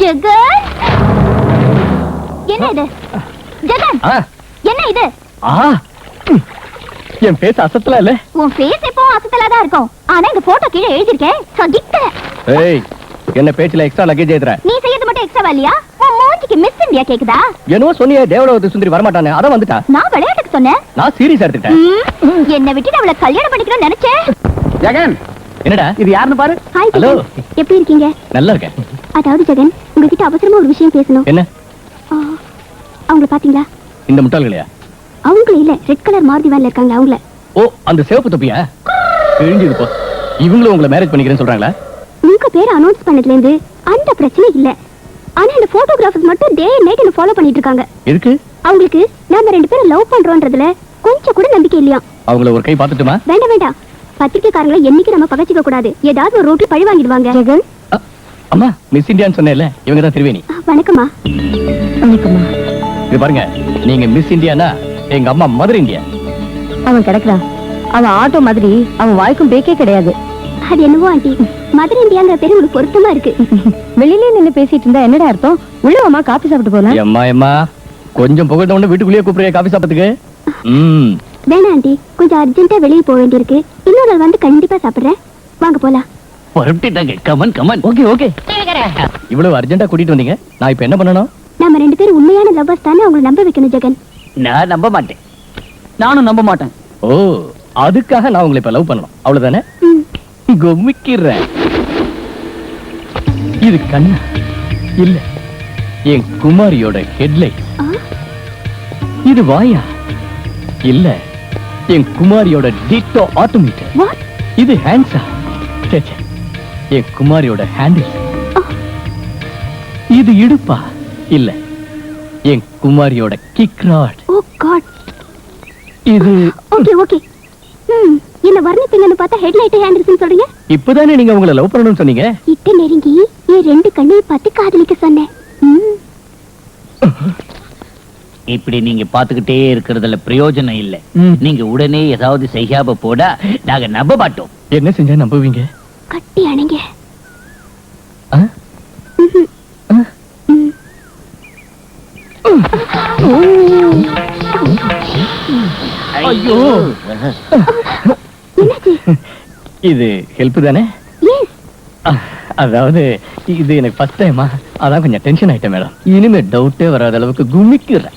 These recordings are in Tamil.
ஜெகன்? என்ன இது? ஜெகன் ஆ, என்ன இது. என் பேச அசத்தல இல்ல? உன் ஃபேஸ் எப்பவும் அசத்தலா தான் இருக்கும். ஆனா இந்த போட்டோ கீழே எழுதிருக்கேன் சகித்த ஏய் என்ன பேச்சுல எக்ஸ்ட்ரா லக்கேஜ் ஏத்துற? நீ செய்யறது மட்டும் எக்ஸ்ட்ரா இல்லையா? உன் மூஞ்சிக்கு மிஸ் இந்தியா கேக்குதா? என்னவோ சொன்னியே தேவலோகத்து சுந்தரி வரமாட்டானே அதான் வந்துட்டா. நான் விளையாட்டுக்கு சொன்னேன். நான் சீரியஸ் எடுத்துட்டேன். என்னை விட்டுட்டு அவளை கல்யாணம் பண்ணிக்கணும்னு நினைச்சேன். ஜெகன் என்னடா? இது யாருன்னு பாரு. ஹாய். ஜெகன் எப்படி இருக்கீங்க? நல்லா இருக்கேன். அதாவது ஜெகன் உங்ககிட்ட அவசரமா ஒரு விஷயம் பேசணும். என்ன? ஆ, அவங்கள பாத்தீங்களா? இந்த முட்டாள்களையா? அவங்கள இல்ல ரெட் கலர் மாருதி வேன்ல இருக்காங்க அவங்கள. ஓ அந்த சிவப்பு தொப்பியா? கிழிஞ்சது போ. இவங்களும் உங்களை மேரேஜ் பண்ணிக்கிறேன்னு சொல்றாங்களா? உங்க பேர் அனௌன்ஸ் பண்ணதுல இருந்து அந்த பிரச்சனை இல்ல. ஆனா இந்த போட்டோகிராஃபர்ஸ் மட்டும் டே நைட் என்ன ஃபாலோ பண்ணிட்டு இருக்காங்க. எதுக்கு? அவங்களுக்கு நாம ரெண்டு பேரும் லவ் பண்றோன்றதுல கொஞ்சம் கூட நம்பிக்கை இல்லையா? அவங்கள ஒரு கை பார்த்துட்டுமா? வேண்டாம் வேண்டாம். பத்திரிக்கைக்காரங்களை என்னைக்கு நம்ம பகச்சிக்க கூடாது? ஏதாவது ஒரு ரோட்ல பழி வாங்கிடுவாங்க. ஜெகன்? அம்மா மிஸ் இந்தியான்னு சொன்னேன்ல இவங்க தான் திருவேணி. வணக்கம்மா. வணக்கம்மா. இது பாருங்க நீங்க மிஸ் இந்தியானா எங்க அம்மா மதுரை இந்தியா? அவன் கிடக்குறான் அவன் ஆட்டோ மாதிரி அவன் வாய்க்கும் பேக்கே கிடையாது. அது என்னவோ ஆண்டி மதுரை இந்தியாங்கிற பேரு உங்களுக்கு பொருத்தமா இருக்கு. வெளியிலே நின்னு பேசிட்டு இருந்தா என்னடா அர்த்தம்? உள்ள வாமா காபி சாப்பிட்டு போலாம். எம்மா எம்மா கொஞ்சம் புகழ்ந்த உடனே வீட்டுக்குள்ளேயே கூப்பிடுறிய காஃபி சாப்பிட்டதுக்கு ம். வேணாம் ஆண்டி கொஞ்சம் அர்ஜென்ட்டா வெளியே போக வேண்டியிருக்கு. இன்னொரு நாள் வந்து கண்டிப்பா சாப்பிடுறேன். வாங்க போலாம். புறப்பட்டுட்டாங்க come on come on okay okay. இவ்வளவு அர்ஜென்ட்டா கூட்டிட்டு வந்தீங்க. நான் இப்ப என்ன பண்ணணும்? நாம ரெண்டு பேரும் உண்மையான லவ்வர்ஸ் தானே அவங்களை நம்ப வைக்கணும் ஜெகன். நான் நம்ப மாட்டேன். நானும் நம்ப மாட்டேன். ஓ அதுக்காக நான் உங்களை இப்ப லவ் பண்ணணும். அவ்வளவுதானே? ம். கொம்மிக்கிறேன் இது கண்ணா. இல்ல. என் குமாரியோட ஹெட்லைட் இது வாயா? இல்ல. என் குமாரியோட டிட்டோ ஆட்டோமீட்டர் what? இது ஹேண்ட்ஸா. என் குமாரியோட ஹேண்டில் இது இடுப்பா? இல்ல. என் குமாரியோட கிக் ராட் oh God. இது ஓகே ஓகே. ம் என்ன வர்ணிப்பீங்கன்னு பார்த்தா ஹெட்லைட் ஹேண்டில்ஸ்னு சொல்றீங்க? இப்பதானே நீங்க உங்களை லவ் பண்ணணும்னு சொன்னீங்க? கிட்ட நெருங்கி என் ரெண்டு கண்ணையும் பார்த்து காதலிக்க சொன்னேன். ம், இப்படி நீங்க பாத்துக்கிட்டே இருக்கிறதுல பிரயோஜனம் இல்ல. நீங்க உடனே ஏதாவது செய்யாம போடா நாங்க நம்ப மாட்டோம். என்ன செஞ்சா நம்புவீங்க? கட்டி அணைங்க. ஐயோ. இது ஹெல்ப் தானே? அதாவது இது எனக்கு ஃபர்ஸ்ட் டைமா அதான் கொஞ்சம் டென்ஷன் ஆயிட்டேன் மேடம். இனிமே டவுட்டே வராத அளவுக்கு குமிக்கிறேன்.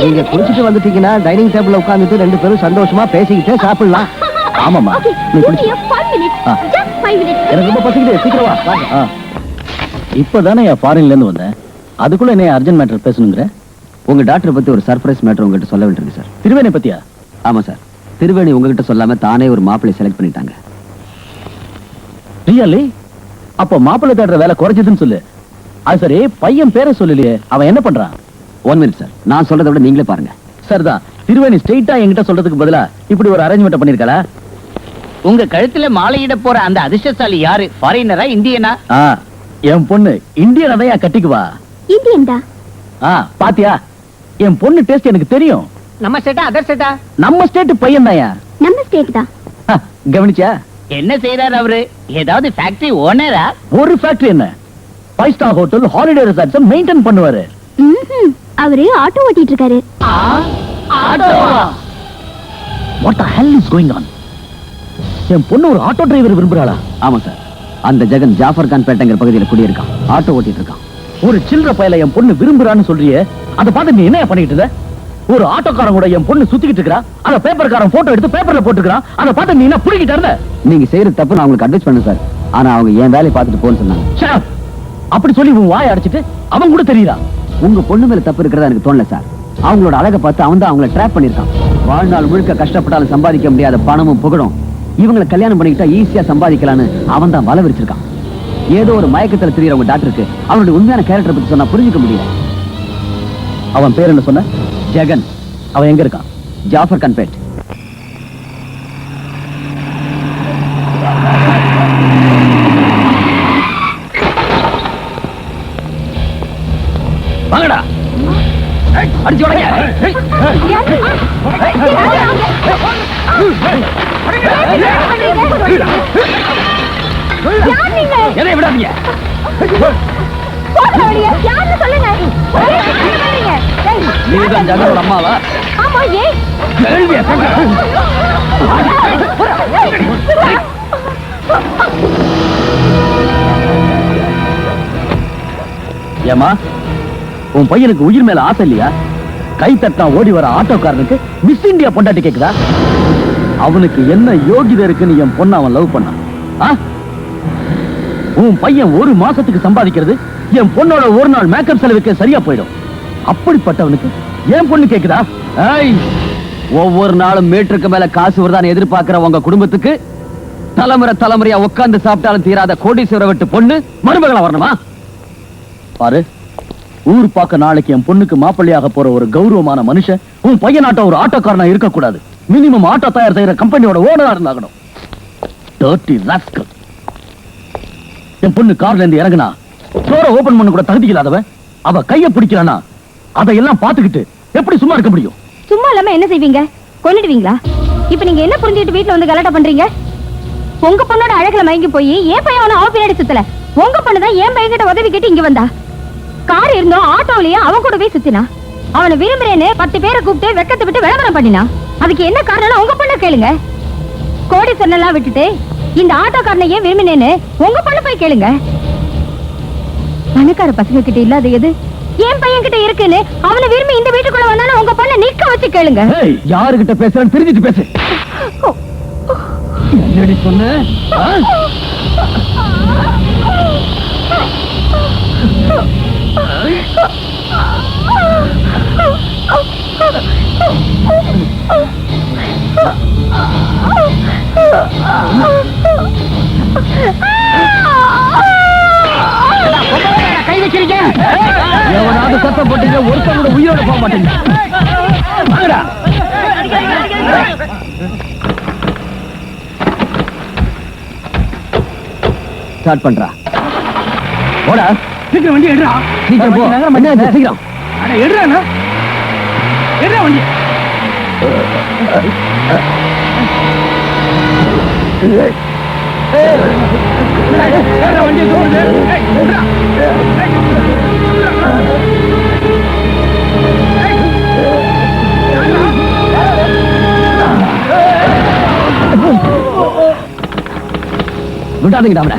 நீங்க. குளிச்சுட்டு வந்துட்டீங்கன்னா டைனிங் டேபிள்ல உட்கார்ந்துட்டு ரெண்டு பேரும் சந்தோஷமா பேசிக்கிட்டே சாப்பிடலாம். ஆமாம்மா. Okay, நீ give me குளிச்சு. a five minutes. Ah. Just five minutes. எனக்கு ரொம்ப பசிக்குது. சீக்கிரம் இப்பதானே என் ஃபாரின்ல இருந்து வந்தேன். அதுக்குள்ள என்ன அர்ஜென்ட் மேட்டர் பேசணுங்கிற? உங்க டாக்டர் பத்தி ஒரு சர்ப்ரைஸ் மேட்டர் உங்ககிட்ட சொல்ல வேண்டியிருக்கு சார் திருவேணி பத்தியா? ஆமா சார் திருவேணி உங்ககிட்ட சொல்லாம தானே ஒரு மாப்பிள்ளை செலக்ட் பண்ணிட்டாங்க. ரியலி அப்போ மாப்பிள்ளை தேடுற வேலை குறைஞ்சதுன்னு சொல்லு. அது சரி பையன் பேரை சொல்லலையே அவன் என்ன பண்றான்? ஒன் மினிட் சார் நான் சொல்றதை விட நீங்களே பாருங்க. சார் தான் திருவேணி ஸ்ட்ரெயிட்டா என்கிட்ட சொல்றதுக்கு பதிலா இப்படி ஒரு அரேஞ்ச்மெண்ட் பண்ணிருக்கா உங்க கழுத்துல மாலையிட போற அந்த அதிர்ஷ்டசாலி யாரு? ஃபாரினரா இந்தியனா? ஆ என் பொண்ணு இந்தியன் அதையா கட்டிக்குவா? இந்தியன் தான் ஆ பாத்தியா? என் பொண்ணு டேஸ்ட் எனக்கு தெரியும். நம்ம செட்டா அதர் செட்டா நம்ம ஸ்டேட் பையன் தாயா நம்ம ஸ்டேட் தான் கவனிச்சா என்ன செய்யறாரு அவரு? ஏதாவது ஃபேக்டரி ஓனரா ஒரு ஃபேக்டரி என்ன? Five star hotel holiday resorts maintain பண்ணுவாரு. அவரு ஆட்டோ ஓட்டிட்டு இருக்காரு what hell is going on என் பொண்ணு ஒரு ஆட்டோ டிரைவர் விரும்புறாளா? ஆமா சார் அந்த ஜெகன் ஜாஃபர் கான் பேட்டைங்கிற பகுதியில் குடியிருக்கான். ஆட்டோ ஓட்டிட்டு இருக்கான் ஒரு சில்லற பயல என் பொண்ணு விரும்புறான்னு சொல்றியே அதை பார்த்து நீ என்ன பண்ணிட்டு இருந்த ஒரு ஆட்டோக்காரன் கூட என் பொண்ணு சுத்திக்கிட்டு இருக்கா? அந்த பேப்பர்காரன் போட்டோ எடுத்து பேப்பர்ல போட்டுக்கிறான். அதை பார்த்து நீ என்ன புடிக்கிட்டு இருந்த? நீங்க செய்யறது தப்பு நான் உங்களுக்கு அட்வைஸ் பண்ணேன் சார் ஆனா அவங்க என் வேலையை பார்த்துட்டு போன்னு சொன்னாங்க. அப்படி சொல்லி உன் வாயை அடைச்சிட்டு அவன் கூட தெரியுதா உங்க பொண்ணு மேல தப்பு இருக்கிறதா எனக்கு தோணல சார். அவங்களோட அழகை பார்த்து அவன் தான் அவங்கள ட்ராப் பண்ணிருக்கான் வாழ்நாள் முழுக்க கஷ்டப்பட்டாலும் சம்பாதிக்க முடியாத பணமும் புகழும். இவங்களை கல்யாணம் பண்ணிக்கிட்டா ஈஸியா சம்பாதிக்கலாம்னு அவன் தான் வலை விரிச்சிருக்கான். ஏதோ ஒரு மயக்கத்துல தெரியறவங்க டாக்டருக்கு அவனுடைய உண்மையான கேரக்டர் பத்தி சொன்னா புரிஞ்சுக்க முடியல. அவன் பேர் என்ன சொன்ன? ஜெகன். அவன் எங்க இருக்கான்? ஜாஃபர் கன்பேட் வாங்கடா. அடிச்சு உடைங்க. எதையும் விடாதீங்க. நீதான் அம்மாவா? ஆமா ஏன் கேள்வியை கேட்க. ஏமா உன் பையனுக்கு உயிர் மேல ஆசை இல்லையா? கை தட்டா ஓடி வர ஆட்டோக்காரனுக்கு மிஸ் இந்தியா பொண்டாட்டி கேக்குதா? அவனுக்கு என்ன யோகிதை இருக்குன்னு என் பொண்ணு அவன் லவ் பண்ணான் உன் பையன் ஒரு மாசத்துக்கு சம்பாதிக்கிறது என் பொண்ணோட ஒரு நாள் மேக்கப் செலவுக்கு சரியா போயிடும். அப்படிப்பட்டவனுக்கு என் பொண்ணு கேக்குதா? ஒவ்வொரு நாளும் மீட்டருக்கு மேல காசு வருதான்னு எதிர்பார்க்கிற உங்க குடும்பத்துக்கு? தலைமுறை தலைமுறையா உட்கார்ந்து சாப்பிட்டாலும் தீராத கோடீஸ்வர விட்டு பொண்ணு மருமகளா வரணுமா? பாரு. ஊர் பார்க்க நாளைக்கு என் பொண்ணுக்கு மாப்பிள்ளையாக போற ஒரு கௌரவமான மனுஷன் உன் பையனாட்ட ஒரு ஆட்டோக்காரனா இருக்க கூடாது மினிமம் ஆட்டோ தயார் செய்யற கம்பெனியோட ஓனரா இருந்தாகணும். என் பொண்ணு கார்ல இருந்து இறங்குனா டோர ஓபன் பண்ண கூட தகுதி இல்லாதவன் அவ கைய பிடிக்கிறானா அதையெல்லாம் பாத்துக்கிட்டு எப்படி சும்மா இருக்க முடியும்? சும்மா இல்லாம என்ன செய்வீங்க? கொண்டுடுவீங்களா இப்ப நீங்க என்ன புரிஞ்சுட்டு வீட்டுல வந்து கலாட்டா பண்றீங்க? உங்க பொண்ணோட அழகுல மயங்கி போய் ஏன் பையன் அவன அவ பின்னாடி சுத்தல. உங்க பொண்ணுதான் ஏன் பையன் கிட்ட உதவி கேட்டு இங்க வந்தா. கார் இருந்தோம் ஆட்டோலயே அவன் கூட போய் சுத்தினா அவனை விரும்புறேன்னு பத்து பேரை கூப்பிட்டு வெக்கத்தை விட்டு விளம்பரம் பண்ணினா அதுக்கு என்ன காரணம் உங்க பொண்ணு கேளுங்க. கோடி சொன்னெல்லாம் விட்டுட்டு இந்த ஆட்டோக்காரனை ஏன் விரும்பினேன்னு உங்க பொண்ணு போய் கேளுங்க. பணக்கார பசங்க கிட்ட இல்லாத எது? என் பையன் கிட்ட இருக்குன்னு அவனை விரும்பி இந்த வீட்டுக்குள்ள வந்தாலும் உங்க பொண்ணை நிக்க வச்சு கேளுங்க. யாருகிட்ட பேசுறேன்னு தெரிஞ்சுட்டு பேசு. என்னடி சொன்ன கை வச்சிருக்க எவனாவது சத்தம் போட்டீங்க உயிரோட போக மாட்டீங்க. ஸ்டார்ட் பண்றா. போடா. சீக்கிரம் வண்டி எடுறா. சீக்கிரம் போ. என்ன? சீக்கிரம். அட எடுறா வண்டி. எடுறா வண்டி ஏய் எடுறா. விடாதீங்கடா அவனை.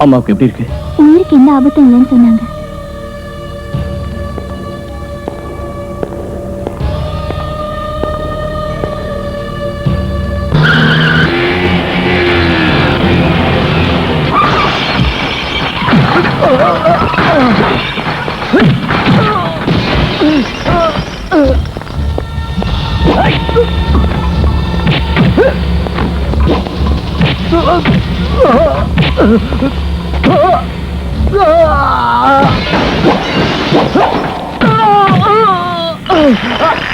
அம்மாவுக்கு எப்படி இருக்கு உயிருக்கு எந்த ஆபத்தும் இல்லைன்னு சொன்னாங்க Oh! Ah!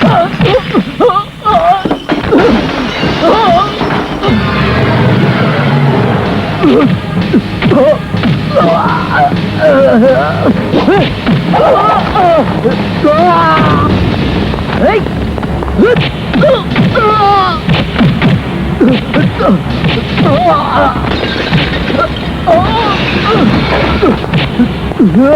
Stop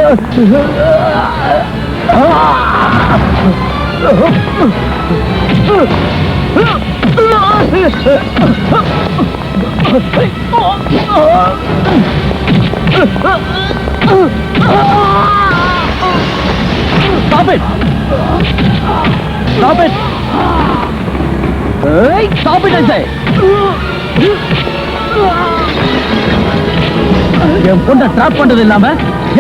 it! Stop it! Hey, stop it, I say! என் பொண்ண ட்ராப் பண்றது இல்லாம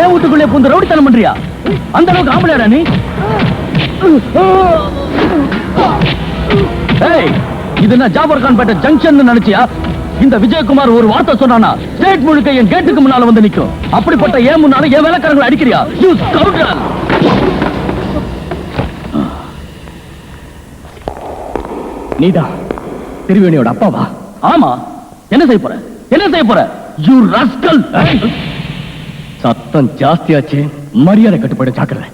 என் வீட்டுக்குள்ளே புந்து ரவுடித்தனம் பண்றியா? அந்த அளவுக்கு ஆம்பளையாடா நீ? ஏய் இது என்ன ஜாபர் கான் பேட்ட ஜங்ஷன் நினைச்சியா? இந்த விஜயகுமார் ஒரு வார்த்தை சொன்னானா ஸ்டேட் முழுக்க என் கேட்டுக்கு முன்னால வந்து நிக்கும். அப்படிப்பட்ட ஏன் முன்னால என் வேலைக்காரங்களை அடிக்கிறியா? யூ ஸ்கவுண்டர் நீதா திருவேணியோட அப்பாவா? ஆமா. என்ன செய்ய போற? என்ன செய்ய போற? யூ ரஸ்கல் சத்தம் ஜாஸ்தியாச்சு. மரியாதை கட்டுப்பாடு ஜாக்கிரதை.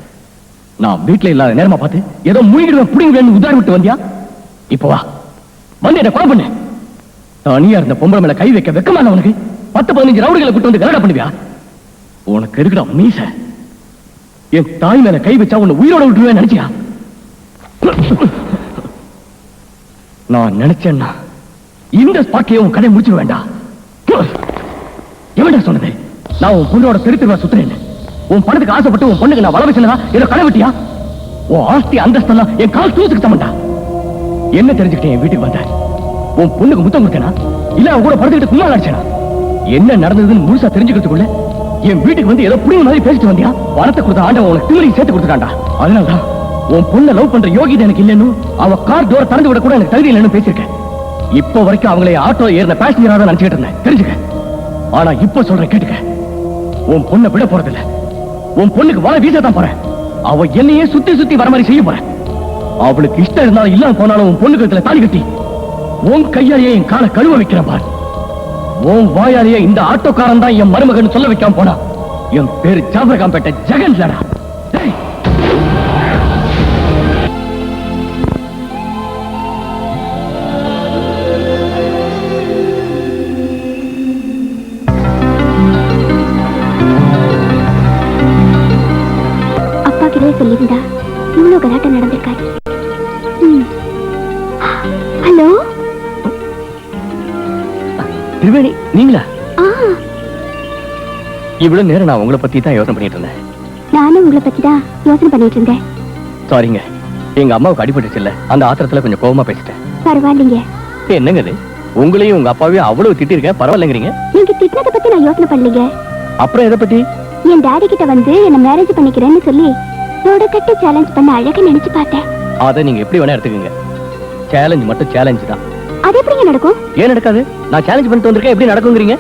நான் வீட்டுல இல்லாத நேரமா பார்த்து ஏதோ மூழ்கிடுவேன் புடிங்குவேன் உதாரி விட்டு வந்தியா? இப்போ வா. வந்து என்ன கொலை பண்ணு. தனியா இருந்த பொம்பளை மேல கை வைக்க வெக்கமான உனக்கு? பத்து பதினஞ்சு ரவுடிகளை கூட்டு வந்து கலடா பண்ணுவியா? உனக்கு இருக்கிற மீச. என் தாய் மேல கை வச்சா உன்னை உயிரோட விட்டுருவேன் நினைச்சியா? நான் நினைச்சேன்னா இந்த ஸ்பாட்லயே உன் கடை முடிச்சிட வேண்டாம். எவன்டா சொன்னது. நான் உன் பொண்ணோட தெரு தெருவா சுத்துறேன்னு. உன் பணத்துக்கு ஆசைப்பட்டு உன் பொண்ணுக்கு நான் வள வச்சுனா என்ன கடவிட்டியா உன் ஆஸ்தி அந்தஸ்தெல்லாம் என் கால் தூசுக்கு தமண்டா என்ன தெரிஞ்சுக்கிட்டேன் என் வீட்டுக்கு வந்த உன் பொண்ணுக்கு முத்தம் கொடுத்தேனா? இல்ல அவன் கூட படுத்துக்கிட்டு கும்மா அடிச்சேனா என்ன நடந்ததுன்னு முழுசா தெரிஞ்சுக்கிறதுக்குள்ள என் வீட்டுக்கு வந்து ஏதோ புரிய மாதிரி பேசிட்டு வந்தியா? பணத்தை கொடுத்த ஆண்டவன் உனக்கு திமிரி சேர்த்து கொடுத்துட்டான்டா. அதனாலதான் உன் பொண்ணை லவ் பண்ற யோகிதை எனக்கு இல்லைன்னு அவ கார் டோர் திறந்து விட கூட எனக்கு தகுதி இல்லைன்னு பேசியிருக்கேன். இப்போ வரைக்கும் அவங்களை ஆட்டோ ஏறின பேசஞ்சராக தான் நினைச்சுக்கிட்டு இருந்தேன். தெரிஞ்சுக்க. ஆனா இப்ப சொல்றேன் கேட்டுக்க. உன் பொண்ணை விட போறதில்ல. உன் பொண்ணுக்கு வர வீச தான் போறேன். அவ என்னையே சுத்தி சுத்தி வர மாதிரி செய்ய போறேன். அவளுக்கு இஷ்டம் இருந்தாலும் இல்லாம போனாலும் உன் பொண்ணு கழுத்துல தாலி கட்டி உன் கையாலேயே என் காலை கழுவ வைக்கிறேன் பார். உன் வாயாலேயே இந்த ஆட்டோக்காரன் தான் என் மருமகன் சொல்ல வைக்காம போனா என் பேரு ஜாபரகாம்பேட்டை ஜெகன் லடா இவ்வளவு கலாட்டம் நடந்திருக்காது. ம். ஹலோ? திருவேணி நீங்களா? இவ்வளவு நேரம் நான் உங்களை பத்தி தான் யோசனை பண்ணிட்டு இருந்தேன். நானும் உங்களை பத்தி தான் யோசனை பண்ணிட்டு இருந்தேன். சாரிங்க எங்க அம்மாவுக்கு அடிபட்டுச்சு இல்ல. அந்த ஆத்திரத்துல கொஞ்சம் கோவமா பேசிட்டேன். பரவாயில்லைங்க. என்னங்க இது உங்களையும் உங்க அப்பாவையும் அவ்வளவு திட்டிருக்கேன்? பரவாயில்லைங்கிறீங்க? நீங்க திட்டினதை பத்தி நான் யோசனை பண்ணலீங்க. அப்புறம் எதை பத்தி? என் டாடி கிட்ட வந்து என்ன மேரேஜ் பண்ணிக்கிறேன்னு சொல்லி கட்டி சேலஞ்ச் பண்ண அழகா நினைச்சு பார்த்தேன். அதை நீங்க எப்படி வேணா எடுத்துக்கங்க. சேலஞ்ச் மட்டும் சேலஞ்ச் தான். அது எப்படிங்க நடக்கும்? ஏன் நடக்காது? நான் சேலஞ்ச் பண்ணிட்டு வந்திருக்கேன். எப்படி நடக்குங்கிறீங்க?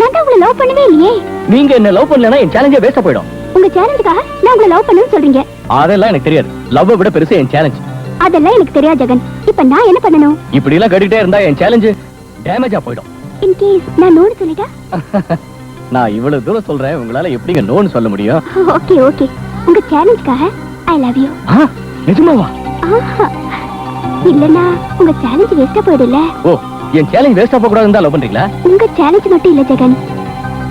நான் உங்களை லவ் பண்ணவே இல்லையே. நீங்க என்ன லவ் பண்ணலனா என் சேலஞ்சே வேஸ்டா போயிடும். உங்க சேலஞ்சுக்காக நான் உங்களை லவ் பண்ணணும்னு சொல்றீங்க. அதெல்லாம் எனக்கு தெரியாது. லவ் விட பெருசு என் சேலஞ்ச் அதெல்லாம் எனக்கு தெரியாது ஜெகன். இப்ப நான் என்ன பண்ணணும்? இப்படி எல்லாம் கட்டிட்டே இருந்தா என் சேலஞ்சு டேமேஜா போயிடும். இன் கேஸ் நான் நோன்னு சொல்லிட்டா? நான் இவ்வளவு தூரம் சொல்றேன். உங்களால எப்படிங்க நோன்னு சொல்ல முடியும்? ஓகே ஓகே உங்க சேலஞ்சுக்காக ஐ லவ் யூ நிஜமாவா? இல்லன்னா உங்க சேலஞ்ச் வேஸ்டா போயிடும்ல. ஓ என் சேலஞ்ச் வேஸ்டா போக கூடாதுன்னு லவ் பண்றீங்களா? உங்க சேலஞ்ச் மட்டும் இல்ல ஜெகன்.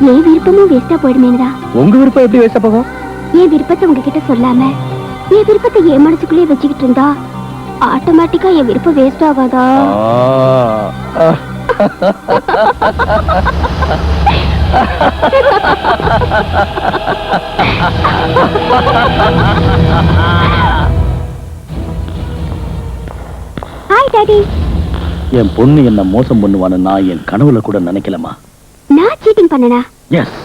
என் விருப்பமும் வேஸ்டா போயிடுமேனுதான் உங்க விருப்பம் எப்படி வேஸ்டா போகும்? என் விருப்பத்தை உங்ககிட்ட சொல்லாம என் விருப்பத்தை என் மனசுக்குள்ளே வச்சுக்கிட்டு இருந்தா ஆட்டோமேட்டிக்கா என் விருப்பம் வேஸ்ட் ஆகாதா? ஆ. ஹாய் டாடி என் பொண்ணு என்ன மோசம் பண்ணுவான்னு நான் என் கனவுல கூட நினைக்கலமா நான் சீட்டிங் பண்ணனா? Yes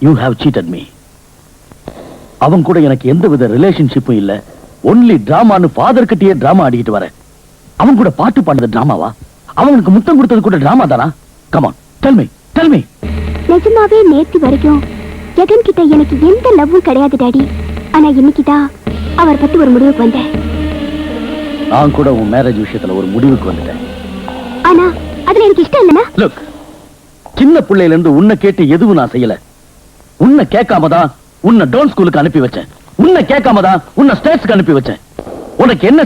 you have cheated me அவன் கூட எனக்கு எந்த வித ரிலேஷன்ஷிப்பும் இல்ல. ஒன்லி டிராமான்னு ஃபாதர் கிட்டயே டிராமா ஆடிக்கிட்டு வரேன். அவன் கூட பாட்டு பாடுறது டிராமாவா அவனுக்கு முத்தம் கொடுத்தது கூட டிராமா தானா? Come on tell me tell me நிஜமாவே நேத்து வரைக்கும் ஜெகன் கிட்ட எனக்கு எந்த லவ்வும் கிடையாது டாடி. ஆனா இன்னைக்கு தான் அவர் பத்தி ஒரு முடிவுக்கு வந்தேன். நான் கூட உன் மேரேஜ் விஷயத்துல ஒரு முடிவுக்கு வந்துட்டேன். ஆனா அதுல எனக்கு இஷ்டம் இல்லைன்னா? லுக் சின்ன பிள்ளையில இருந்து உன்னை கேட்டு எதுவும் நான் செய்யல. உன்னை கேட்காம தான் உன்னை டோன் ஸ்கூலுக்கு அனுப்பி வச்சேன். உன்னை கேட்காம தான் உன்னை ஸ்டேட்ஸ்க்கு அனுப்பி வச்சேன். உனக்கு என்ன